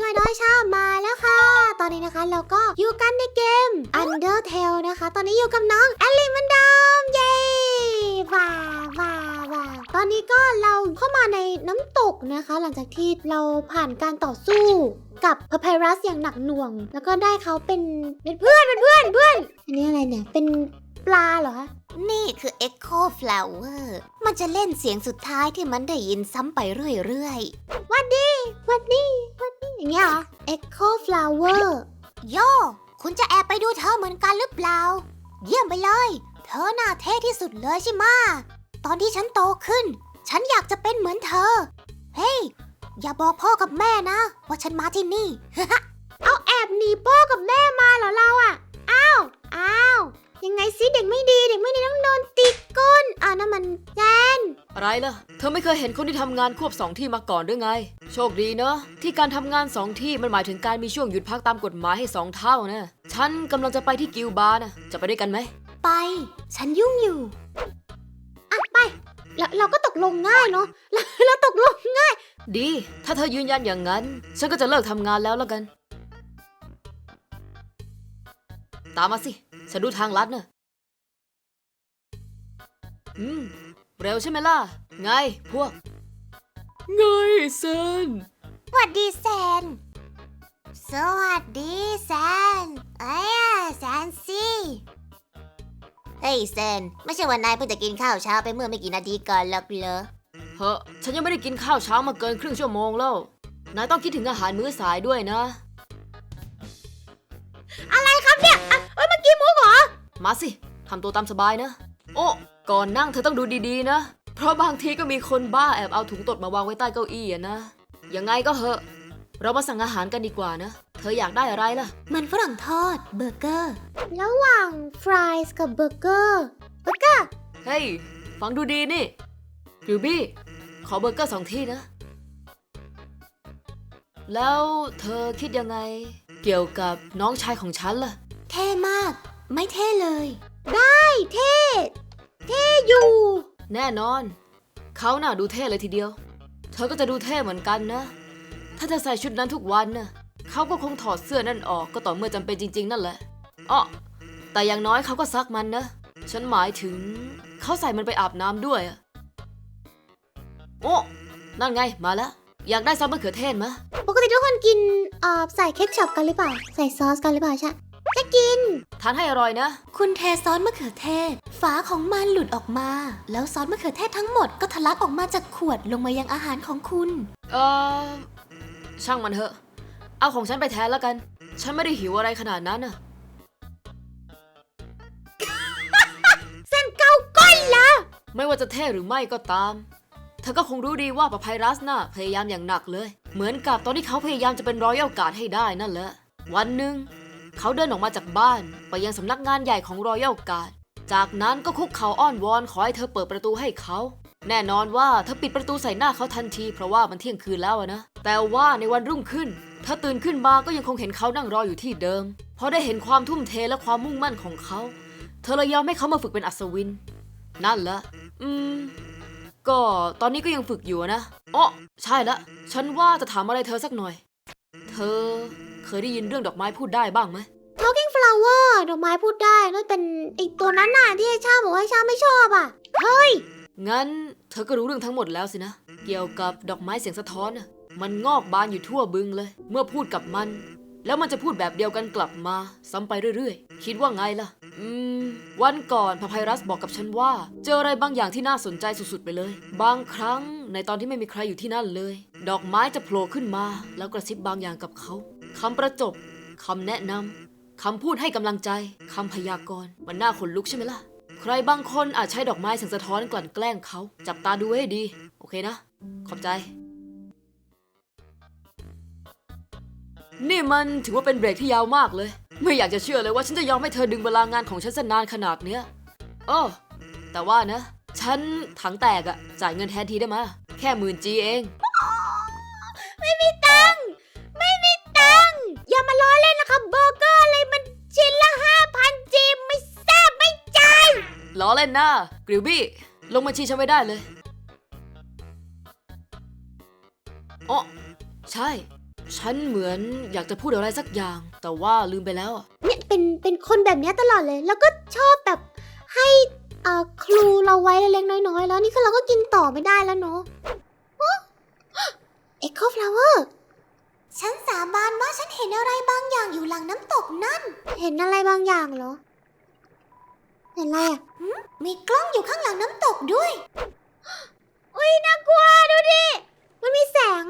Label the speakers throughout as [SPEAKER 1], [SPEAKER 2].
[SPEAKER 1] ช่วยน้อยชามาแล้วค่ะ ตอนนี้นะคะเราก็อยู่กันในเกม Undertale นะคะ ตอนนี้อยู่กับน้องแอลลี่มันดอมเย้ว้าวว้าวว้าวตอนนี้ก็เราเข้ามาในน้ำตกนะคะ หลังจากที่เราผ่านการต่อสู้กับพ a พ y รัสอย่างหนักหน่วง แล้วก็ได้เขาเป็นเป็นเพื่อนเป็นเพื่อนเพื่อน อันนี้อะไรเนี่ย เป็นปลาเหรอคะ
[SPEAKER 2] นี่คือ Echo Flower มันจะเล่นเสียงสุดท้ายที่มันได้ยินซ้ำไปเรื่อย
[SPEAKER 1] วัดดี วัดดีวัดดี อย่างเงี้ยเหรอ Echo Flower
[SPEAKER 2] โย คุณจะแอบไปดูเธอเหมือนกันหรือเปล่า เยี่ยมไปเลย เธอน่าเท่ที่สุดเลยใช่ไหมะตอนที่ฉันโตขึ้น ฉันอยากจะเป็นเหมือนเธอ เฮ้ย อย่าบอกพ่อกับแม่นะ ว่าฉันมาที่นี่
[SPEAKER 1] เอาแอบหนีพ่อกับแม่มาเหรอเราอะ ยังไงสิเด็กไม่ดีเด็กไม่ดีต้องโดนตีก้นอ่าวนั่นมันแจน
[SPEAKER 3] อะไรล่ะ เธอไม่เคยเห็นคนที่ทำงานควบสองที่มาก่อนหรือไง โชคดีเนอะที่การทำงานสองที่มันหมายถึงการมีช่วงหยุดพักตามกฎหมายให้สองเท่านะ ฉันกำลังจะไปที่กิลบาร์นะ จะไปด้วยกันไหม
[SPEAKER 2] ไป ฉันยุ่งอยู่
[SPEAKER 1] อะไปเราเราก็ตกลงง่ายเนาะเราเราตกลงง่าย
[SPEAKER 3] ดี ถ้าเธอยืนยันอย่างนั้น ฉันก็จะเลิกทำงานแล้วแล้วกัน ตามมาสิ ฉันดูทางลัดนะ อืม เร็วใช่ไหมล่ะ ไงพวก ไงเซน
[SPEAKER 2] สวัสดีแซน สวัสดีแซน เอ้ยแซนซี่เฮ้ยแซน ไม่ใช่ว่านายเพิ่งจะกินข้าวเช้าไปเมื่อไม่กี่นาทีก่อนหรอกเหรอ
[SPEAKER 3] เฮ้อฉันยังไม่ได้กินข้าวเช้ามาเกินครึ่งชั่วโมงแล้ว นายต้องคิดถึงอาหารมื้อสายด้วยนะ
[SPEAKER 1] มา
[SPEAKER 3] สิทำตัวตามสบายนะ โอ้ก่อนนั่งเธอต้องดูดีๆนะ เพราะบางทีก็มีคนบ้าแอบเอาถุงตดมาวางไว้ใต้เก้าอี้อะนะยังไงก็เหอะ เรามาสั่งอาหารกันดีกว่านะ เธออยากได้อะไรล่ะ
[SPEAKER 2] มันฝรั่งทอดเบอร์เกอร์
[SPEAKER 1] ระหว่างฟรายส์กับเบอร์เกอร์เบอร์เกอร์
[SPEAKER 3] เฮ้ย ฟังดูดีนี่ริวบี้ ขอเบอร์เกอร์สองที่นะ แล้วเธอคิดยังไง เกี่ยวกับน้องชายของฉันล่ะ
[SPEAKER 2] เท่มาก ไม่เท่เลย
[SPEAKER 1] ได้เท่ เท่อยู่
[SPEAKER 3] แน่นอน เขาน่ะดูเท่เลยทีเดียว เธอก็จะดูเท่เหมือนกันนะ ถ้าเธอใส่ชุดนั้นทุกวันน่ะเขาก็คงถอดเสื้อนั่นออกก็ต่อเมื่อจำเป็นจริง ๆ นั่นแหละอ้อแต่อย่างน้อยเขาก็ซักมันนะ ฉันหมายถึง เขาใส่มันไปอาบน้ำด้วยอะโอ้นั่นไงมาแล้ว อยากได้ซอสมะเขือเทศมะ
[SPEAKER 1] ปกติทุกคนกินเอ่อใส่เคทชัพกันหรือเปล่า ใส่ซอสกันหรือเปล่าใช่จะ กิน
[SPEAKER 3] ทานให้อร่อยนะ
[SPEAKER 2] คุณเทซอสมะเขือเทศ ฝาของมันหลุดออกมา แล้วซอสมะเขือเทศทั้งหมดก็ทะลักออกมาจากขวดลงมายังอาหารของคุณ
[SPEAKER 3] เออช่างมันเถอะ เอาของฉันไปแทนแล้วกัน ฉันไม่ได้หิวอะไรขนาดนั้นน่ะ
[SPEAKER 1] เส้นเกาก้อยละ
[SPEAKER 3] ไม่ว่าจะเท่หรือไม่ก็ตาม เธอก็คงรู้ดีว่าปะไพรัสน่ะพยายามอย่างหนักเลย เหมือนกับตอนที่เขาพยายามจะเป็นรอยัลการ์ดให้ได้นั่นแหละ วันหนึ่ง เขาเดินออกมาจากบ้านไปยังสำนักงานใหญ่ของรอยัลการ์ดจากนั้นก็คุกเข่าอ้อนวอนขอให้เธอเปิดประตูให้เขา แน่นอนว่าเธอปิดประตูใส่หน้าเขาทันที เพราะว่ามันเที่ยงคืนแล้วนะ แต่ว่าในวันรุ่งขึ้น เธอตื่นขึ้นมาก็ยังคงเห็นเขานั่งรออยู่ที่เดิม เพราะได้เห็นความทุ่มเทและความมุ่งมั่นของเขา เธอเลยยอมให้เขามาฝึกเป็นอัศวิน นั่นแหละ อืม ก็ตอนนี้ก็ยังฝึกอยู่นะอ๋อใช่ละ ฉันว่าจะถามอะไรเธอสักหน่อย เธอ เคยได้ยินเรื่องดอกไม้พูดได้บ้างไหม
[SPEAKER 1] Talking flower ดอกไม้พูดได้นั่นเป็นไอีกตัวนั้นน่ะที่ไอ้ชาบอกว่าไอ้ชาไม่ชอบอะเฮ้ย
[SPEAKER 3] งั้นเธอก็รู้เรื่องทั้งหมดแล้วสินะ เกี่ยวกับดอกไม้เสียงสะท้อนน่ะมันงอกบานอยู่ทั่วบึงเลย เมื่อพูดกับมัน แล้วมันจะพูดแบบเดียวกันกลับมา ซ้ำไปเรื่อยๆ คิดว่าไงล่ะ อืม วันก่อนพาไพรัสบอกกับฉันว่า เจออะไรบางอย่างที่น่าสนใจสุดๆไปเลย บางครั้งในตอนที่ไม่มีใครอยู่ที่นั่นเลย ดอกไม้จะโผล่ขึ้นมา แล้วกระซิบบางอย่างกับเขา คำประจบคำแนะนำคำพูดให้กำลังใจคำพยากรณ์มันน่าขนลุกใช่ไหมล่ะ ใครบางคนอาจใช้ดอกไม้แสงสะท้อนกลั่นแกล้งเขาจับตาดูให้ดี โอเคนะ ขอบใจ นี่มันถือว่าเป็นเบรกที่ยาวมากเลย ไม่อยากจะเชื่อเลยว่าฉันจะยอมให้เธอดึงเวลางานของฉันสนานขนาดเนี้ยโอ้แต่ว่านะ ฉันถังแตกอะจ่ายเงินแทนทีได้ไหมแค่หมื่นจีเอง
[SPEAKER 1] ไม่มีต ล้อเล่นนะกริ
[SPEAKER 3] วบี้ ลงบัญชีฉันไว้ได้เลยอ๋อใช่
[SPEAKER 4] ฉันเหมือนอยากจะพูดอะไรสักอย่าง แต่ว่าลืมไปแล้วอะ
[SPEAKER 1] เนี่ยเป็นเป็นคนแบบเนี้ยตลอดเลย แล้วก็ชอบแบบให้เอ่อครูเราไว้เล็กๆน้อยๆ แล้วนี่คือเราก็กินต่อไม่ได้แล้วเนาะเอ็กโคฟลาเวอร์
[SPEAKER 2] ฉันสาบานว่าฉันเห็นอะไรบางอย่างอยู่หลังน้ำตกนั่น
[SPEAKER 1] เห็นอะไรบางอย่างเหรอ เห็นอะไรอะ
[SPEAKER 2] มีกล้องอยู่ข้างหลังน้ำตกด้วย
[SPEAKER 1] อุ้ยน่ากลัวดูดิ มันมีแสง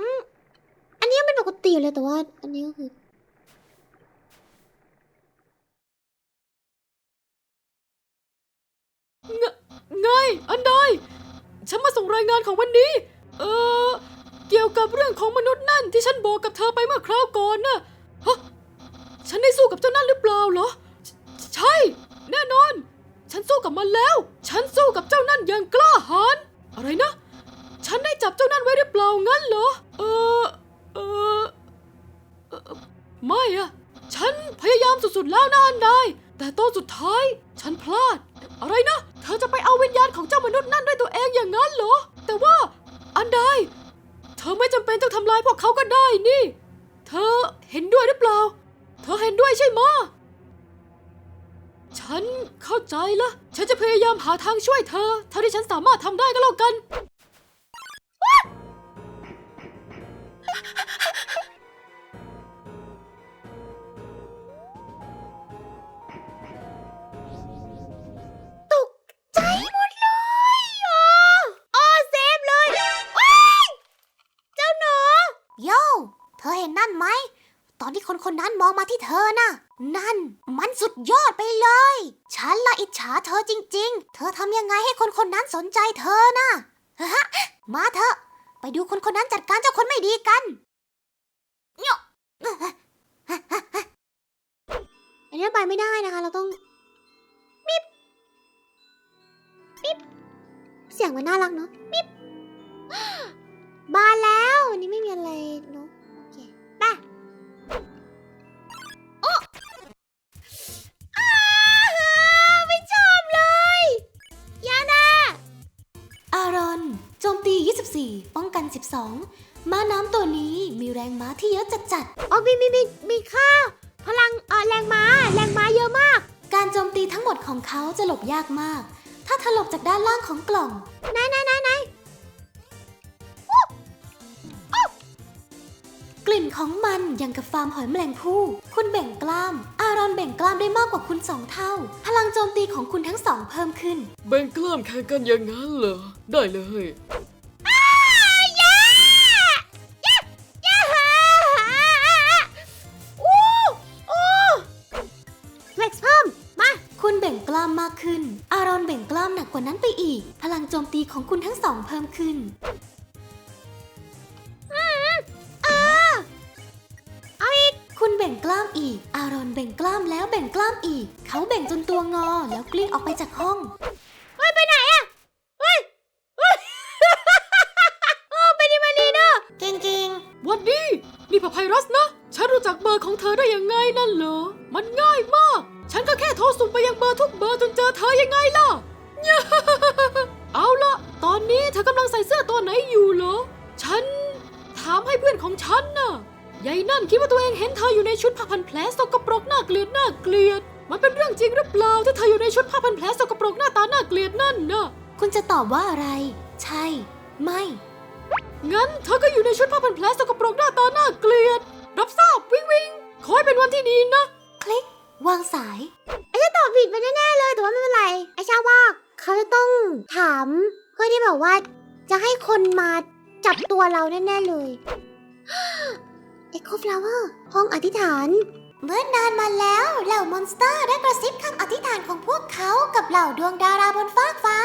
[SPEAKER 1] อันนี้มันปกติอยู่เลยแต่ว่า อันนี้ก็คือ
[SPEAKER 4] ไง อันใดฉันมาส่งรายงานของวันนี้ เออเกี่ยวกับเรื่องของมนุษย์นั่นที่ฉันบอกกับเธอไปเมื่อคราวก่อนน่ะ ฮะ ฉันได้สู้กับเจ้านั่นหรือเปล่าเหรอ ใชใช่แน่นอน ฉันสู้กับมันแล้ว ฉันสู้กับเจ้านั่นอย่างกล้าหาญ อะไรนะ ฉันได้จับเจ้านั่นไว้หรือเปล่างั้นเหรอ เออเออเอ่อไม่อะฉันพยายามสุดๆแล้วนะอันใดแต่ตอนสุดท้าย ฉันพลาด อะไรนะ เธอจะไปเอาวิญญาณของเจ้ามนุษย์นั่นด้วยตัวเองอย่างนั้นเหรอ แต่ว่าอันใดเธอไม่จำเป็นต้องทำลายพวกเขาก็ได้นี่ เธอเห็นด้วยหรือเปล่า เธอเห็นด้วยใช่ไหมะ ฉันเข้าใจละ ฉันจะพยายามหาทางช่วยเธอ เท่าที่ฉันสามารถทำได้ก็แล้วกัน
[SPEAKER 1] ใจหมดเลยอ๋ออ๋อเซฟเลยว้ยเจ้าหนู
[SPEAKER 2] โยเธอเห็นนั่นไหม ตอนที่คนคนนั้นมองมาที่เธอน่ะ นั่นมันสุดยอดไปเลย ฉันละอิจฉาเธอจริง ๆ เธอทำยังไงให้คนคนนั้นสนใจเธอน่ะฮะมาเถอะไปดูคนคนนั้นจัดการเจ้าคนไม่ดีกันเนาะ
[SPEAKER 1] อันนี้ไปไม่ได้นะคะ เราต้องมิบมิบเสียงมันน่ารักเนาะมิบมาแล้ว อันนี้ไม่มีอะไรเนาะ
[SPEAKER 2] 24ป้องกัน12ม้าน้ำตัวนี้มีแรงม้าที่เยอะจัด
[SPEAKER 1] อ๋อมีมีมีมีค่า พลังเออแรงม้า แรงม้าเยอะมาก
[SPEAKER 2] ๆการโจมตีทั้งหมดของเขาจะหลบยากมาก ถ้าเธอหลบจากด้านล่างของกล่อง
[SPEAKER 1] ไหนไหนไหนไหน
[SPEAKER 2] กลิ่นของมันยังกับฟาร์มหอยแมลงภู่ คุณเบ่งกล้าม อารอนเบ่งกล้ามได้มากกว่าคุณสองเท่า พลังโจมตีของคุณทั้งสองเพิ่มขึ้น
[SPEAKER 4] แบ่งกล้ามแข่งกันอย่างนั้นเหรอ ได้เลย
[SPEAKER 2] ของคุณทั้งสองเพิ่มขึ้น
[SPEAKER 1] เอาอีก
[SPEAKER 2] คุณเบ่งกล้ามอีก อารอนเบ่งกล้ามแล้วเบ่งกล้ามอีก เขาเบ่งจนตัวงอแล้วกลิ้งออกไปจากห้อง
[SPEAKER 1] เฮ้ยไปไหนอะเฮ้ยเฮ้ยโอ้ไปดิมารีเนอะ
[SPEAKER 2] จริง
[SPEAKER 4] วันนี้นี่พาไพรัสนะ ฉันรู้จักเบอร์ของเธอได้ยังไงนั่นเหรอ มันง่ายมาก ฉันก็แค่โทรสุ่มไปยังเบอร์ทุกเบอร์จนเจอเธอยังไงล่ะ เอาละตอนนี้เธอกำลังใส่เสื้อตัวไหนอยู่เหรอ ฉัน ถามให้เพื่อนของฉันน่ะยายนั่นคิดว่าตัวเองเห็นเธออยู่ในชุดผ้าพันแผลสกปรกน่าเกลียดน่าเกลียด มันเป็นเรื่องจริงหรือเปล่าที่เธออยู่ในชุดผ้าพันแผลสกปรกหน้าตาน่าเกลียดนั่นน่ะ
[SPEAKER 2] ๆคุณจะตอบว่าอะไร ใช่ ไม่
[SPEAKER 4] งั้นเธอก็อยู่ในชุดผ้าพันแผลสกปรกหน้าตาน่าเกลียด รับทราบวิงวิงขอให้เป็นวันที่ดีนะ
[SPEAKER 2] คลิก วางสาย
[SPEAKER 1] ไอ้จะตอบผิดไปแน่ๆเลยแต่ว่าไม่เป็นไร ไอ้ชาว่า เขาจะต้องถามเพื่อที่แบบว่า จะให้คนมาจับตัวเราแน่ๆเลย เอ็กโคฟลาเวอร์ห้องอธิษฐาน
[SPEAKER 2] เมื่อนานมาแล้วเหล่ามอนสเตอร์ได้กระซิบคำอธิษฐานของพวกเขากับเหล่าดวงดาราบนฟากฟ้า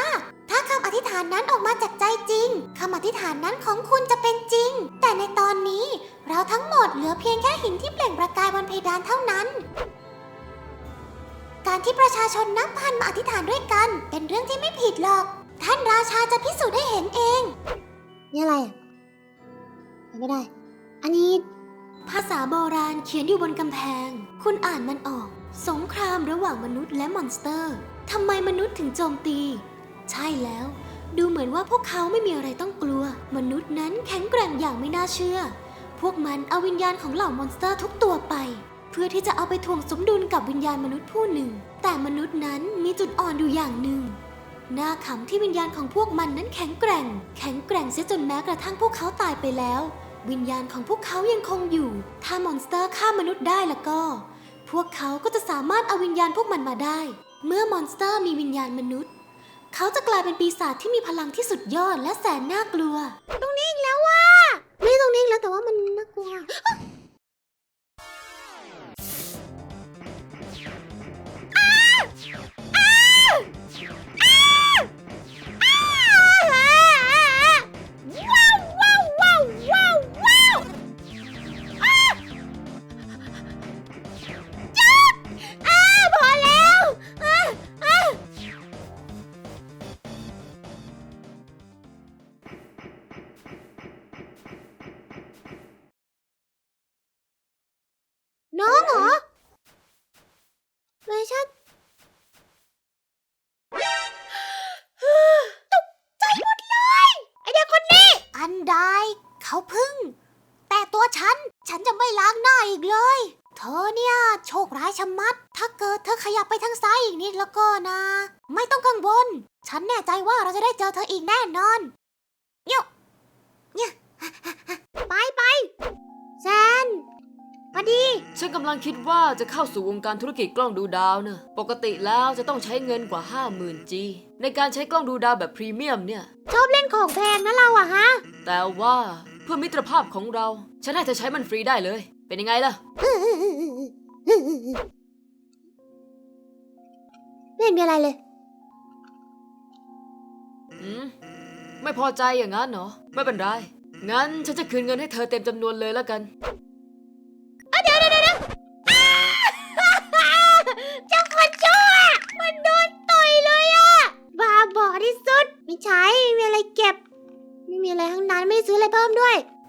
[SPEAKER 2] ถ้าคำอธิษฐานนั้นออกมาจากใจจริงคำอธิษฐานนั้นของคุณจะเป็นจริง แต่ในตอนนี้เราทั้งหมดเหลือเพียงแค่หินที่เปล่งประกายบนเพดานเท่านั้น การที่ประชาชนนับพันมาอธิษฐานด้วยกัน เป็นเรื่องที่ไม่ผิดหรอก ท่านราชาจะพิสูจน์ให้เห็นเอง
[SPEAKER 1] นี่อะไรอะไม่ได้ อันนี้
[SPEAKER 2] ภาษาโบราณเขียนอยู่บนกำแพง คุณอ่านมันออก สงครามระหว่างมนุษย์และมอนสเตอร์ทำไมมนุษย์ถึงโจมตี ใช่แล้ว ดูเหมือนว่าพวกเขาไม่มีอะไรต้องกลัว มนุษย์นั้นแข็งแกร่งอย่างไม่น่าเชื่อ
[SPEAKER 1] พวกมันเอาวิญญาณของเหล่ามอนสเตอร์ทุกตัวไป เพื่อที่จะเอาไปถ่วงสมดุลกับวิญญาณมนุษย์ผู้หนึ่ง แต่มนุษย์นั้นมีจุดอ่อนอยู่อย่างหนึ่งหน้าขำที่วิญญาณของพวกมันนั้นแข็งแกร่ง แข็งแกร่งเสียจนแม้กระทั่งพวกเขาตายไปแล้ว วิญญาณของพวกเขายังคงอยู่ ถ้ามอนสเตอร์ฆ่ามนุษย์ได้แล้วก็ พวกเขาก็จะสามารถเอาวิญญาณพวกมันมาได้ เมื่อมอนสเตอร์มีวิญญาณมนุษย์ เขาจะกลายเป็นปีศาจที่มีพลังที่สุดยอดและแสนน่ากลัว
[SPEAKER 3] ตรงนี้อีกแล้วว่ะไม่ตรงนี้อีกแล้วแต่ว่ามันน่ากลัว เขา
[SPEAKER 1] พึ่ง แต่ตัวฉัน ฉันจะไม่ล้างหน้าอีกเลย เธอเนี่ยโชคร้ายชะมัด ถ้าเกิดเธอขยับไปทางซ้ายอีกนิดแล้วก็นะ ไม่ต้องกังวล ฉันแน่ใจว่าเราจะได้เจอเธออีกแน่นอนเดี๋ยวเนี่ย
[SPEAKER 3] ไปไปแซนพอดี
[SPEAKER 4] ฉันกำลังคิดว่าจะเข้าสู่วงการธุรกิจกล้องดูดาวเนะปกติแล้วจะต้องใช้เงินกว่า 50,000 G ในการใช้กล้องดูดาวแบบพรีเมียมเนี่ย
[SPEAKER 3] ชอบเล่นของแพงนะเราอะฮะ
[SPEAKER 4] แต่ว่าเพื่อมิตรภาพของเรา ฉันให้เธอใช้มันฟรีได้เลย เป็นยังไงล่ะ
[SPEAKER 3] ไม่เห็นมีอะไรเลย
[SPEAKER 4] อืม ไม่พอใจอย่างนั้นเหรอ ไม่เป็นไร งั้นฉันจะคืนเงินให้เธอเต็มจำนวนเลยแล้วกัน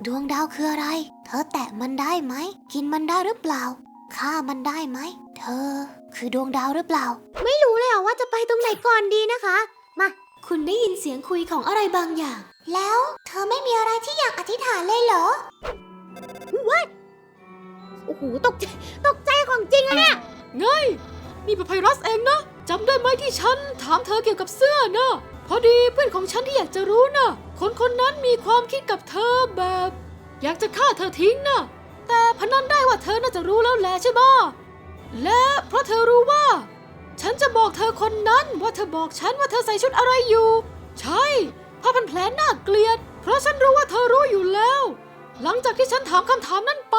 [SPEAKER 3] ด้วย
[SPEAKER 1] ดวงดาวคืออะไร เธอแตะมันได้ไหม กินมันได้หรือเปล่าฆ่ามันได้ไหม เธอ คือดวงดาวหรือเปล่า
[SPEAKER 3] ไม่รู้เลยอะว่าจะไปตรงไหนก่อนดีนะคะ มา
[SPEAKER 1] คุณได้ยินเสียงคุยของอะไรบางอย่าง แล้วเธอไม่มีอะไรที่อยากอธิษฐานเลยเหรอ
[SPEAKER 3] โอ้โหตกใจตกใจของจริงอะเนี่ย
[SPEAKER 4] ไงนี่เป็นไพรัสเองนะจำได้ไหมที่ฉันถามเธอเกี่ยวกับเสื้อนะพ อดีเพื่อนของฉันที่อยากจะรู้นะคนคนนั้นมีความคิดกับเธอแบบ อยากจะฆ่าเธอทิ้งนะแต่พนันได้ว่าเธอน่าจะรู้แล้วแหละใช่ไหมและเพราะเธอรู้ว่า ฉันจะบอกเธอคนนั้นว่าเธอบอกฉันว่าเธอใส่ชุดอะไรอยู่ ใช่ผ้าพันแผลน่าเกลียด เพราะฉันรู้ว่าเธอรู้อยู่แล้ว หลังจากที่ฉันถามคำถามนั้นไป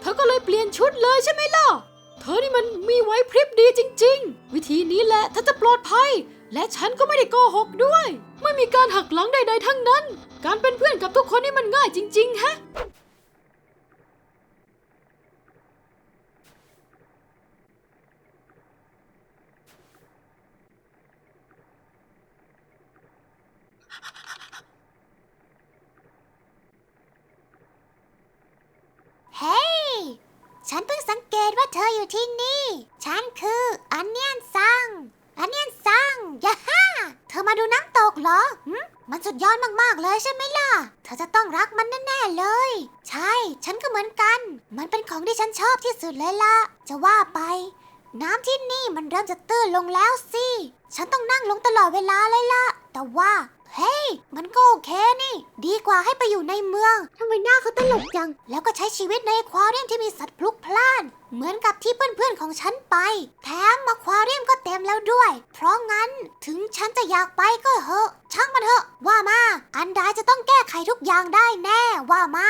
[SPEAKER 4] เธอก็เลยเปลี่ยนชุดเลยใช่ไหมล่ะ เธอนี่มันมีไหวพริบดีจริง ๆ วิธีนี้แหละเธอจะปลอดภัย และฉันก็ไม่ได้โกหกด้วย ไม่มีการหักหลังใดๆทั้งนั้น การเป็นเพื่อนกับทุกคนนี่มันง่ายจริง ๆ ฮะ
[SPEAKER 1] เฮ้ย ฉันเพิ่งสังเกตว่าเธออยู่ที่นี่ ฉันคืออันเนียนซัง อันเนียน ยาฮ่า เธอมาดูน้ำตกเหรอหึมันสุดยอดมากๆเลยใช่ไหมล่ะ เธอจะต้องรักมันแน่ๆเลย ใช่ ฉันก็เหมือนกัน มันเป็นของที่ฉันชอบที่สุดเลยล่ะ จะว่าไป น้ำที่นี่มันเริ่มจะตื้นลงแล้วสิ ฉันต้องนั่งลงตลอดเวลาเลยล่ะ แต่ว่า เฮ้ย มันก็โอเคนี่ ดีกว่าให้ไปอยู่ในเมือง
[SPEAKER 3] ทำไมหน้าเขาตลกจัง
[SPEAKER 1] แล้วก็ใช้ชีวิตในควาเรียมที่มีสัตว์พลุกพล่าน เหมือนกับที่เพื่อนๆของฉันไป แถมอควาเรียมก็เต็มแล้วด้วย เพราะงั้นถึงฉันจะอยากไปก็เหอะ ช่างมันเถอะ ว่ามา อันดาจะต้องแก้ไขทุกอย่างได้แน่ ว่ามา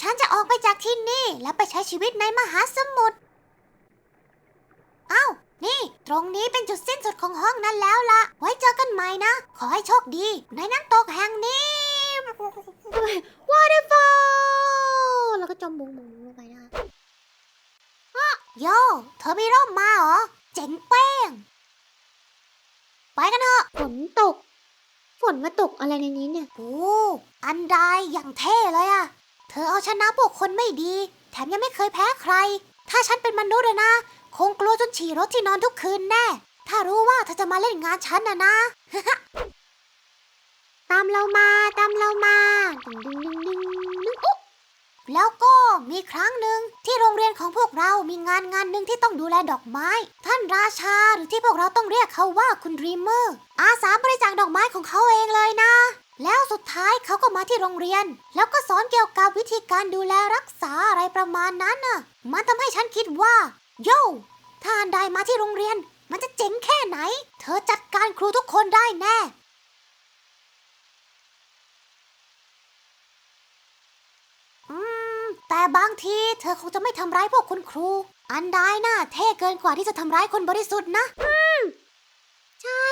[SPEAKER 1] ฉันจะออกไปจากที่นี่และไปใช้ชีวิตในมหาสมุทรเอ้านี่ตรงนี้เป็นจุดสิ้นสุดของห้องนั้นแล้วละไว้เจอกันใหม่นะ ขอให้โชคดี ในน้ำตกแห่งนี้
[SPEAKER 3] waterfall แล้วก็จมบุงบุง
[SPEAKER 1] โยเธอมีร่มมาเหรอ เจ๋งเป้ง ไปกันเถอะ
[SPEAKER 3] ฝนตก ฝนมาตกอะไรในนี้เนี่ย
[SPEAKER 1] โอ้อันใดอย่างเท่เลยอะเธอเอาชนะพวกคนไม่ดี แถมยังไม่เคยแพ้ใคร ถ้าฉันเป็นมนุษย์อะนะ คงกลัวจนฉี่รถที่นอนทุกคืนแน่ ถ้ารู้ว่าเธอจะมาเล่นงานฉันนะนะ
[SPEAKER 3] ตามเรามา ตามเรามาดึงดึงดึงดึงดึงอุ๊
[SPEAKER 1] แล้วก็มีครั้งหนึ่งที่โรงเรียนของพวกเรามีงานงานหนึ่งที่ต้องดูแลดอกไม้ ท่านราชาหรือที่พวกเราต้องเรียกเขาว่าคุณดรีมเมอร์อาสาบริจาคดอกไม้ของเขาเองเลยนะ แล้วสุดท้ายเขาก็มาที่โรงเรียน แล้วก็สอนเกี่ยวกับวิธีการดูแลรักษาอะไรประมาณนั้นน่ะ มันทำให้ฉันคิดว่าโย่ถ้าอันใดมาที่โรงเรียน มันจะเจ๋งแค่ไหน เธอจัดการครูทุกคนได้แน่ อืม แต่บางทีเธอคงจะไม่ทำร้ายพวกคุณครู อันใดน่ะเท่เกินกว่าที่จะทำร้ายคนบริสุทธิ์นะ
[SPEAKER 2] ใช่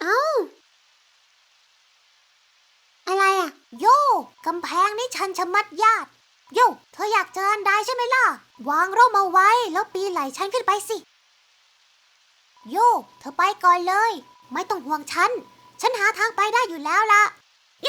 [SPEAKER 2] เอ้า อะไรอะ
[SPEAKER 1] โยกำแพงนี่ชันชะมัดญาติ โยเธออยากเจออันใดใช่ไหมล่ะ วางร่มเอาไว้แล้วปีนไหลฉันขึ้นไปสิ โยเธอไปก่อนเลย ไม่ต้องห่วงฉัน ฉันหาทางไปได้อยู่แล้วล่ะโย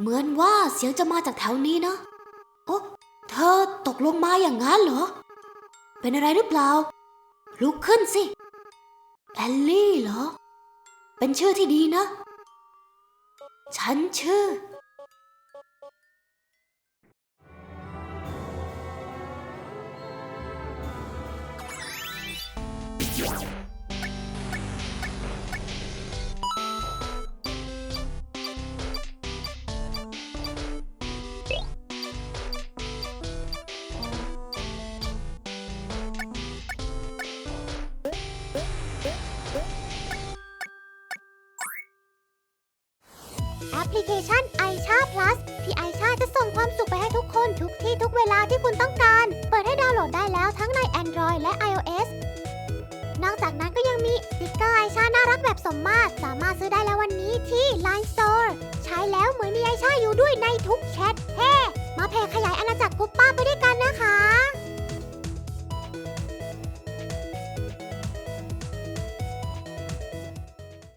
[SPEAKER 2] เห
[SPEAKER 1] มือนว่าเสียงจะมาจากแถวนี้นะ โอ้เธอตกลงมาอย่างนั้นเหรอ เป็นอะไรหรือเปล่า ลุกขึ้นสิ แอลลี่เหรอ เป็นชื่อที่ดีนะ ฉันชื่อ
[SPEAKER 2] แอปพลิเคชัน i อชา Plus ที่ i อชาจะส่งความสุขไปให้ทุกคนทุกที่ทุกเวลาที่คุณต้องการ เปิดให้ดาวน์โหลดได้แล้วทั้งใน Android และ iOS นอกจากนั้นก็ยังมีสติกเกอร์ไอชาน่ารักแบบสมมาตร สามารถซื้อได้แล้ววันนี้ที่ Line Store ใช้แล้วเหมือนมีไอชาอยู่ด้วยในทุกแชทเฮ้มาแผ่ขยายอาณาจักรกุ๊ป
[SPEAKER 1] ป้าไปด้วยกันนะคะ